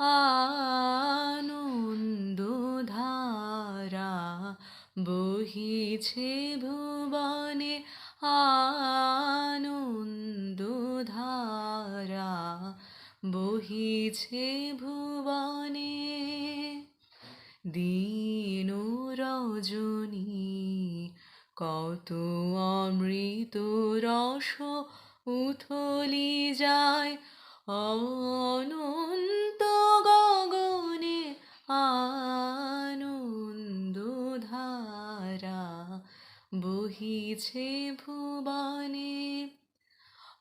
আনন্দধারা বহিছে ভুবনে আনন্দধারা বহিছে ভুবনে। দিন রজনী কত অমৃত রস উথলি যায় অনন্ত আনন্দধারা বহিছে ভুবনে।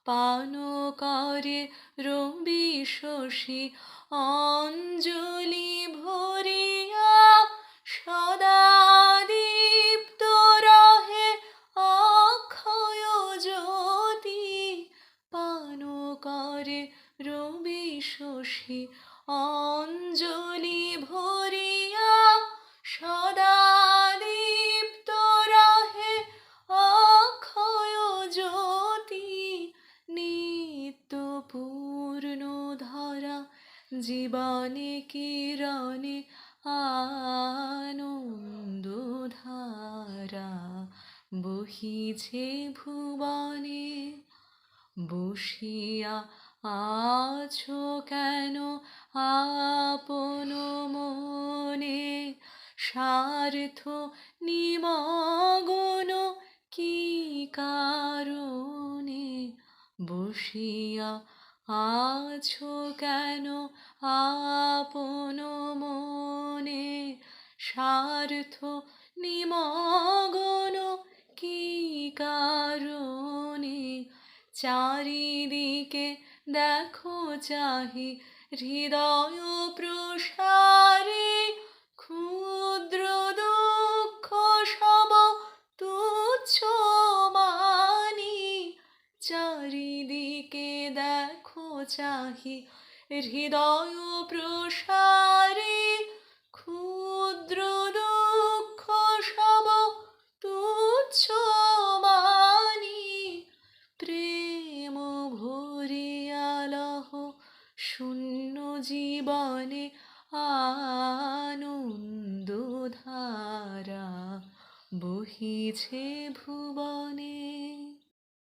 পান করে রবি শশী অঞ্জলি ভরিয়া সদা দীপ্ত রহে অক্ষয় জ্যোতি। পান করে রবি শশী অঞ্জলি ভরিয়া সদা জীবনে কিরণে আনন্দ ধারা বহিছে ভুবনে, বসিয়া আছো কেন আপন মনে? স্বার্থ নিমগন কি কারণে? বসিয়া আছো কেন আপন মনে? স্বার্থ নিমগন কি কারণে? চারিদিকে দেখো চাহি হৃদয় প্রসারে, ক্ষুদ্র দুঃখ সব তুচ্ছ মানি। চারিদিকে চাহি, হৃদয় প্রসারে ক্ষুদ্র দুঃখ সব তুচ্ছ মানি। প্রেম ভরিয়া লহ শূন্য জীবনে আনন্দ ধারা বহিছে ভুবনে।